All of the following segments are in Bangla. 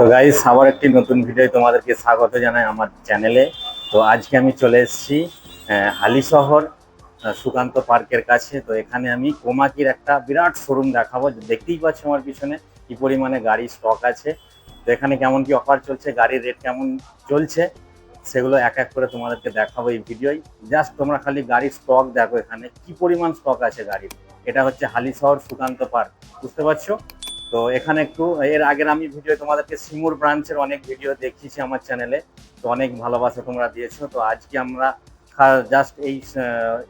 তো গাইস আবার একটি নতুন ভিডিও তোমাদেরকে স্বাগত জানাই আমার চ্যানেলে তো আজকে আমি চলে এসেছি হালিশহর সুকান্ত পার্কের কাছে। তো এখানে আমি কোমাকির একটা বিরাট শোরুম দেখাবো। দেখতেই পাচ্ছ আমার পিছনে কি পরিমাণে গাড়ি স্টক আছে। তো এখানে কেমন কি অফার চলছে, গাড়ির রেট কেমন চলছে, সেগুলো এক এক করে তোমাদেরকে দেখাবো এই ভিডিওই জাস্ট তোমরা খালি গাড়ির স্টক দেখো এখানে, কি পরিমাণ স্টক আছে গাড়ির। এটা হচ্ছে হালিশহর সুকান্ত পার্ক। বুঝতে পারছ? তো এখানে একটু, এর আগের আমি ভিডিও তোমাদেরকে সিঙ্গুর ব্রাঞ্চের অনেক ভিডিও দেখিয়েছি আমার চ্যানেলে তো অনেক ভালোবাসা তোমরা দিয়েছ। তো আজকে আমরা জাস্ট এই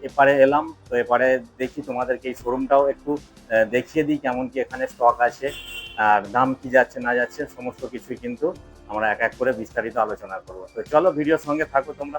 এপারে এলাম, তো এপারে দেখি তোমাদেরকে এই শোরুমটাও একটু দেখিয়ে দিই কেমন কি এখানে স্টক আছে, আর দাম কি যাচ্ছে, না যাচ্ছে, সমস্ত কিছুই কিন্তু আমরা এক এক করে বিস্তারিত আলোচনা করব। তো চলো ভিডিওর সঙ্গে থাকো তোমরা।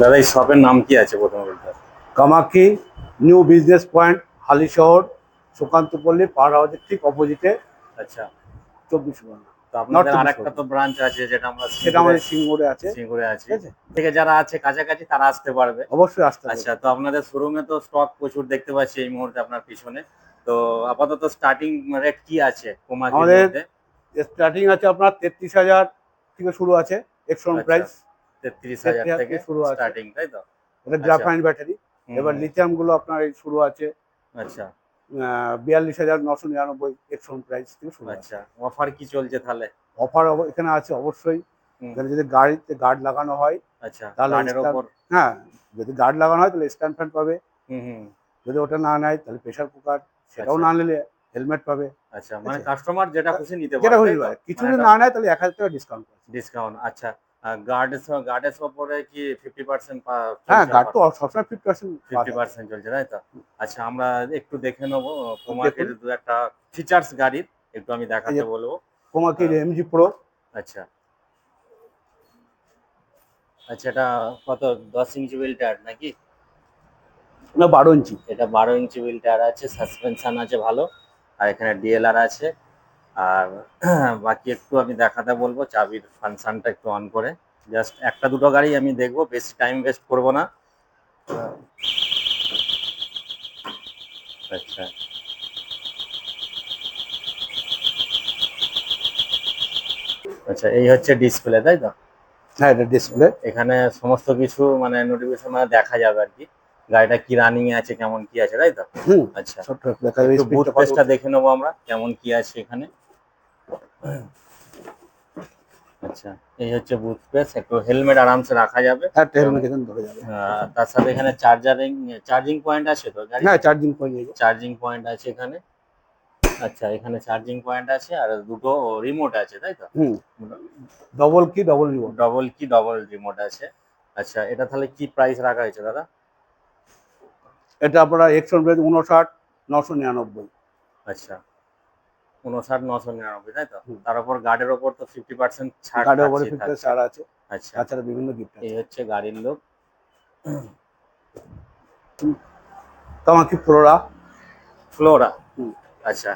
দাদা এই শপের নাম কি আছে প্রথমে বলতে হবে? কামাকি new business point Halishahar Sukantapalli পার হাউসের ঠিক অপোজিটে। আচ্ছা। চব্বিশ ঘণ্টা আরেকটা তো ব্রাঞ্চ আছে যেটা আমরা সেটা আমাদের সিঙ্গুরে আছে। সিঙ্গুরে আছে। ঠিক আছে? থেকে যারা আছে কাছাকাছি তারা আসতে পারবে। অবশ্যই আসতে আচ্ছা তো আপনাদের শোরুমে তো স্টক প্রচুর দেখতে পাচ্ছি এই মুহূর্তে আপনার পিছনে। তো আপাতত স্টার্টিং রেট কি আছে আমাদের স্টার্টিং আছে আপনার তেত্রিশ হাজার থেকে শুরু আছে। এক্সন আচ্ছা। প্রাইস তেত্রিশ হাজার থেকে থেকে শুরু স্টার্টিং তাই তো? এটা গ্রাফাইন ব্যাটারি এবার লিথিয়ামগুলো আপনার এই শুরু আছে। আচ্ছা। বিয়াল্লিশ হাজার নশো নিরানব্বই এক্সন প্রাইস থেকে শুরু আচ্ছা অফার কি চলছে তাহলে? অফার এখানে আছে অবশ্যই। হুম, যদি গাড়িতে গার্ড লাগানো হয় আচ্ছা তাহলে হ্যাঁ যদি গার্ড লাগানো হয় তাহলে স্ট্যান্ড ফ্যান পাবে। যদি ওটা না নেয় তাহলে প্রেশার কুকার সেটাও আচ্ছা। না নিলে হেলমেট পাবে। আচ্ছা মানে আচ্ছা। কাস্টমার যেটা খুশি নিতে যেটা পারবে হয়ে কিছু যদি না নেয় তাহলে এক হাজার টাকা ডিসকাউন্ট ডিসকাউন্ট আচ্ছা। গার্ডের গার্ডের ওপরে কি ফিফটি পার্সেন্ট হ্যাঁ গার্ড তো সবসময় ফিফটি পার্সেন্ট ফিফটি পার্সেন্ট চলছে তাই তো? আচ্ছা আমরা একটু দেখে নেব। কোমাকের দু একটা ফিচার্স গাড়ির একটু আমি দেখাতে বলব। হ্যাঁ। এমজি প্রো আচ্ছা। আচ্ছা এটা কত? দশ ইঞ্চি হুইল টায়ার নাকি? না বারো ইঞ্চি। এটা বারো ইঞ্চি হুইল টায়ার আছে সাসপেনশন আছে ভালো। আর এখানে ডিএলআর আছে। আর বাকি একটু আমি দেখাতে বলব চাবির ফাংশনটা একটু অন করে। জাস্ট একটা দুটো গাড়ি আমি দেখব বেশি টাইম ওয়েস্ট করব না। আচ্ছা। আচ্ছা এই হচ্ছে ডিসপ্লে তাই তো? হ্যাঁ এটা ডিসপ্লে এখানে সমস্ত কিছু মানে নোটিফিকেশন মানে দেখা যাবে আর কি। গাড়িটা কি রানিং এ আছে কেমন কি আছে তাই তো? আচ্ছা। বুট স্পিডটা দেখে নেব আমরা কেমন কি আছে এখানে। আচ্ছা এই হচ্ছে বুট পেস একটু হেলমেট আরামসে রাখা যাবে। হ্যাঁ হেলমেট এখানে ধরে যাবে। তার সাথে এখানে চার্জারিং চার্জিং পয়েন্ট আছে তো গাড়ি হ্যাঁ চার্জিং পয়েন্ট যাবে চার্জিং পয়েন্ট আছে এখানে। আচ্ছা এখানে চার্জিং পয়েন্ট আছে আর দুটো রিমোট আছে তাই তো? হুম। ডবল কি ডবল রিমোট ডবল কি ডবল রিমোট আছে। আচ্ছা এটা তাহলে কি প্রাইস রাখা হয়েছে দাদা? এটা আপনারা প্রাইস উনষাট নশো নিরানব্বই। আচ্ছা। উনষাট নশো নিরানব্বই তাই তো। তার উপর গার্ডের ওপর তো ফিফটি পার্সেন্ট ছাড় উপরে থাকছেই ফিফটি ছাড় আছে। আচ্ছা। তাছাড়া বিভিন্ন গিফট এই হচ্ছে গাড়ির লোক কামাকি ফ্লোরা। ফ্লোরা। আচ্ছা।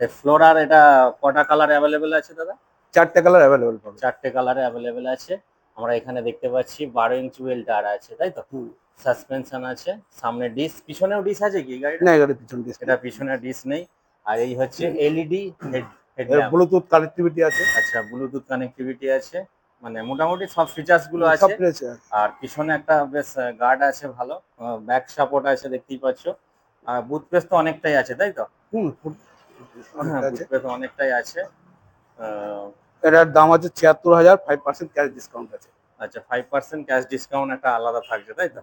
এই ফ্লোরার এটা কটা কালার অ্যাভেলেবেল আছে দাদা? চারটে কালার অ্যাভেলেবেল পাবে। চারটে কালারে অ্যাভেলেবেল আছে। আমরা এখানে দেখতে পাচ্ছি বারো ইঞ্চি হুইল টায়ার আছে তাই তো। সাসপেনশন আছে। সামনে ডিস পিছনেও ডিস আছে কি গাড়িটা? না এগারো পিছন ডিসপ্লে এটা পিছনে ডিস নেই। আর এই হচ্ছে এলইডি ব্লুটুথ কানেক্টিভিটি আছে। আচ্ছা ব্লুটুথ কানেক্টিভিটি আছে। মানে মোটামুটি সব ফিচার্সগুলো আছে। আর পিছনে একটা বেশ গার্ড আছে ভালো। ব্যাক সাপোর্ট আছে দেখতেই পাচ্ছ। আর বুথ পেস তো অনেকটাই আছে তাই তো? হুম হ্যাঁ বুথ পেস অনেকটাই আছে। এটার দাম আছে ছিয়াত্তর হাজার ফাইভ পার্সেন্ট ক্যাশ ডিসকাউন্ট আছে। আচ্ছা ফাইভ পার্সেন্ট ক্যাশ ডিসকাউন্ট একটা আলাদা থাকছে তাই তো?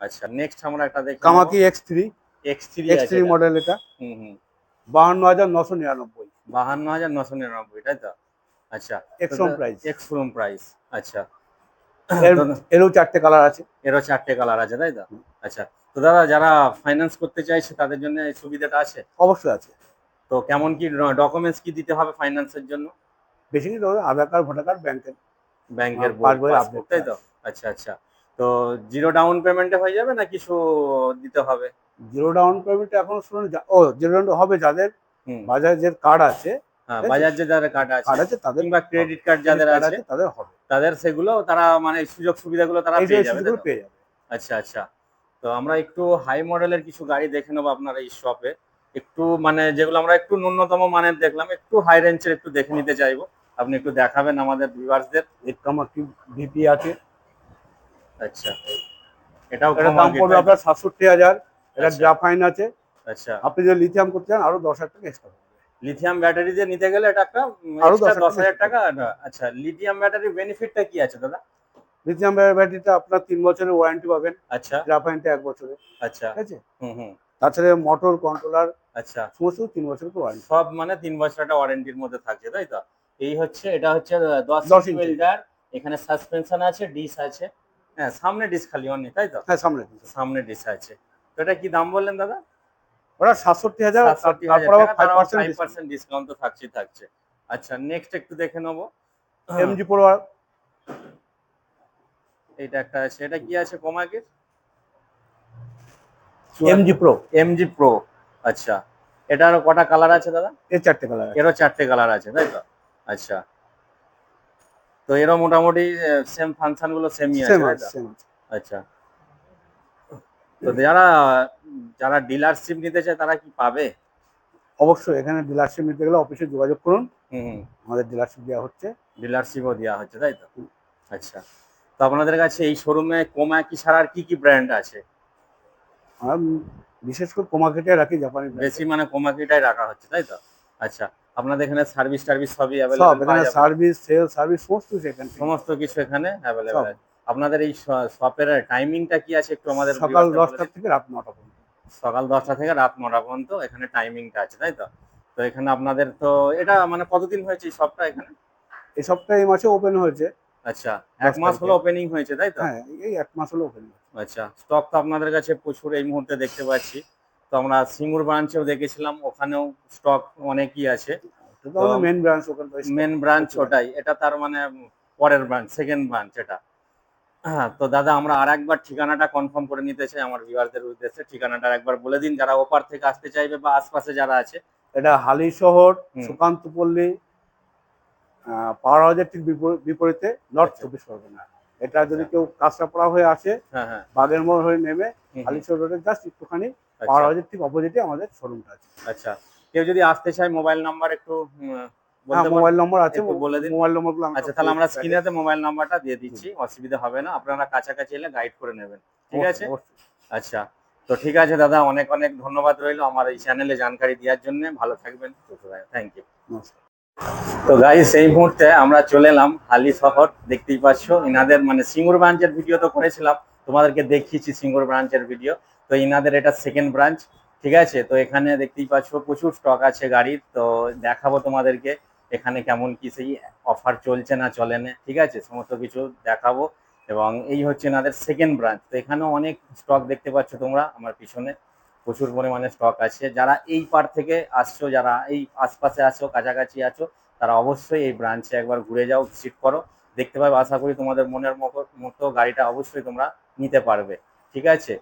আচ্ছা নেক্সট আমরা একটা দেখি কামাকি X three X three X three model এটা। হুম হুম। বাহান্ন হাজার নশো নিরানব্বই। বাহান্ন হাজার নশো নিরানব্বই তাই তো? আচ্ছা। এক্সন প্রাইস এক্স রুম প্রাইস আচ্ছা এরও চারটে কালার আছে। এরও চারটে কালার আছে তাই তো? আচ্ছা। তো দাদা যারা ফাইন্যান্স করতে চাইছে তাদের জন্য এই সুবিধাটা আছে? অবশ্যই আছে। তো কেমন কি ডকুমেন্টস কি দিতে হবে ফাইন্যান্সের জন্য? বেশি কিছু হবে আধার কার্ড ভোটার কার্ড ব্যাংকের ব্যাংকের আর পাসবইয়ের তাই তো? আচ্ছা আচ্ছা। তো জিরো ডাউন পেমেন্টে হয়ে যাবে না কিছু দিতে হবে? জিরো ডাউন পেমেন্ট এখন শুনুন ও জিরো ডাউন হবে যাদের বাজাজের কার্ড আছে হ্যাঁ বাজার যে যাদের কার্ড আছে কার্ড আছে তাদের কিংবা ক্রেডিট কার্ড যাদের আছে তাদের হবে। তাদের সেগুলো তারা মানে সুযোগ সুবিধাগুলো তারা পেয়ে যাবে তো? পেয়ে যাবে। আচ্ছা আচ্ছা। তো আমরা একটু হাই মডেলের কিছু গাড়ি দেখে নেব আপনার এই শপে একটু মানে যেগুলো আমরা একটু ন্যূনতম মানের দেখলাম একটু হাই রেঞ্জের একটু দেখে নিতে চাইব। আপনি একটু দেখাবেন আমাদের ভিউয়ার্সদের ভিপি আছে। আচ্ছা। এটাও এটা দাম পড়বে আপনার সাতষট্টি হাজার। এটা আচ্ছা। গ্রাফাইন আছে। আচ্ছা। আপনি যদি লিথিয়াম করতে চান আরও দশ হাজার টাকা এক্সট্রা লিথিয়াম ব্যাটারি দিয়ে নিতে গেলে এটা একটা আরও দশ 10,000 হাজার টাকা আচ্ছা লিথিয়াম ব্যাটারির বেনিফিটটা কি আছে দাদা? লিথিয়াম ব্যাটারিটা আপনার তিন বছরের ওয়ারেন্টি পাবেন। আচ্ছা। গ্রাফাইনটা এক বছরের আচ্ছা। ঠিক আছে? হুম হুম। তাছাড়া মোটর কন্ট্রোলার আচ্ছা। সমস্ত তিন বছরের ওয়ারেন্টি সব মানে তিন বছর একটা ওয়ারেন্টির মধ্যে থাকছে তাই তো? এই হচ্ছে এটা হচ্ছে দশ 10 ইঞ্চি ইঞ্চি। ওয়েল্ডার এখানে সাসপেনশন আছে ডিস আছে। হ্যাঁ সামনে ডিস খালি অনেক তাই তো? হ্যাঁ সামনে সামনে ডিস আছে। তো এটা কি দাম বললেন দাদা? ওরা সাতষট্টি হাজার সাতষট্টি তারপর আবার ফাইভ পার্সেন্ট ডিসকাউন্ট তো থাকছেই থাকছে। আচ্ছা নেক্সট একটু দেখে নেব। এমজি প্রো এটা একটা আছে এটা কি আছে কমাকের এমজি প্রো এমজি প্রো আচ্ছা। এটার কটা কালার আছে দাদা? এর চারটে কালার এরও চারটে কালার আছে তাই তো? আচ্ছা। তো এরও মোটামুটি সেম ফাংশনগুলো সেমই আছে। আচ্ছা। তো যারা যারা ডিলারশিপ নিতে চায় তারা কি পাবে? অবশ্যই এখানে ডিলারশিপ নিতে গেলে অফিসে যোগাযোগ করুন। হুম আমাদের ডিলারশিপ দেওয়া হচ্ছে। ডিলারশিপও দেওয়া হচ্ছে তাই তো? আচ্ছা। তো আপনাদের কাছে এই শোরুমে কোমা কি ছাড়া আর কি কি ব্র্যান্ড আছে? বিশেষ করে কোমাকেটে রাখি জাপানি বেশি মানে কোমাকিটাই রাখা হচ্ছে তাই তো? আচ্ছা আপনাদের এখানে সার্ভিস টার্ভিস সবই সব অ্যাভেলেবল এখানে সার্ভিস সেল সার্ভিস সমস্ত কিছু এখানে সমস্ত কিছু এখানে অ্যাভেলেবল আছে। আপনাদের এই শপের টাইমিংটা কি আছে একটু আমাদের সকাল দশটা। থেকে রাত নটা পর্যন্ত। সকাল দশটা থেকে রাত নটা পর্যন্ত এখানে টাইমিংটা আছে তাই তো? তো এখানে আপনাদের তো এটা মানে কতদিন হয়েছে এই শপটা এখানে? এই সপ্তাহে এই মাসে ওপেন হয়েছে। আচ্ছা এক মাস হলো ওপেনিং হয়েছে তাই তো? হ্যাঁ এই এক মাস হলো ওপেন আচ্ছা স্টক তো আপনাদের কাছে প্রচুর এই মুহূর্তে দেখতে পাচ্ছি। তো আমরা সিঙ্গুর ব্রাঞ্চেও দেখেছিলাম ওখানেও স্টক অনেকই আছে। মেন ব্রাঞ্চ ওখানে মেন ব্রাঞ্চ। ওটাই এটা তার মানে পরের ব্রাঞ্চ সেকেন্ড ব্রাঞ্চ এটা। হ্যাঁ তো দাদা আমরা আর একবার ঠিকানাটা কনফার্ম করে নিতে চাই আমার ভিউয়ারদের উদ্দেশ্যে। ঠিকানাটা একবার বলে দিন যারা ওপার থেকে আসতে চাইবে বা আশপাশে যারা আছে। এটা হালি শহর। সুকান্তপল্লী পাওয়ার হাউসের ঠিক বিপরী- বিপরীতে নর্থ আচ্ছা। চব্বিশ পরগনা। এটা যদি কেউ কাঁচরাপাড়া হয়ে আসে হ্যাঁ হ্যাঁ। বাগের মোড় হয়ে নেমে হুম, হালি শহর রোডের জাস্ট একটুখানি আচ্ছা, পাওয়ার হাউসের ঠিক অপোজিটে আমাদের শোরুমটা আছে। আচ্ছা। কেউ যদি আসতে চায় মোবাইল নাম্বার একটু হ্যাঁ মোবাইল নম্বর আছে বলে দিন। মোবাইল নম্বরগুলো আচ্ছা তাহলে আমরা স্ক্রিনেতে মোবাইল নাম্বারটা দিয়ে দিচ্ছি অসুবিধা হবে না আপনারা কাছাকাছি এলে গাইড করে নেবেন ঠিক আছে? আচ্ছা তো ঠিক আছে দাদা অনেক অনেক ধন্যবাদ রইল আমার এই চ্যানেলে জানকারি দেওয়ার জন্য ভালো থাকবেন থ্যাংক ইউ তো গাইস এই মুহূর্তে আমরা চলে এলাম হালি শহর দেখতেই পাচ্ছ ইনাদের মানে সিঙ্গুর ব্রাঞ্চের ভিডিও তো করেছিলাম তোমাদেরকে দেখিয়েছি সিঙ্গুর ব্রাঞ্চের ভিডিও তো ইনাদের এটা সেকেন্ড ব্রাঞ্চ ঠিক আছে? তো এখানে দেখতেই পাচ্ছ প্রচুর স্টক আছে গাড়ির তো দেখাবো তোমাদেরকে। এখানে কেমন কি সেই অফার চলছে না চলে না, ঠিক আছে? সমস্ত কিছু দেখাবো। এবং এই হচ্ছে এনাদের সেকেন্ড ব্রাঞ্চ তো এখানেও অনেক স্টক দেখতে পাচ্ছ তোমরা, আমার পিছনে প্রচুর পরিমাণে স্টক আছে। যারা এই পার থেকে আসছো, যারা এই আশপাশে আছো কাছাকাছি আছো, তারা অবশ্যই এই ব্রাঞ্চে একবার ঘুরে যাও ভিজিট করো। দেখতে পাবে, আশা করি তোমাদের মনের মতো গাড়িটা অবশ্যই তোমরা নিতে পারবে, ঠিক আছে?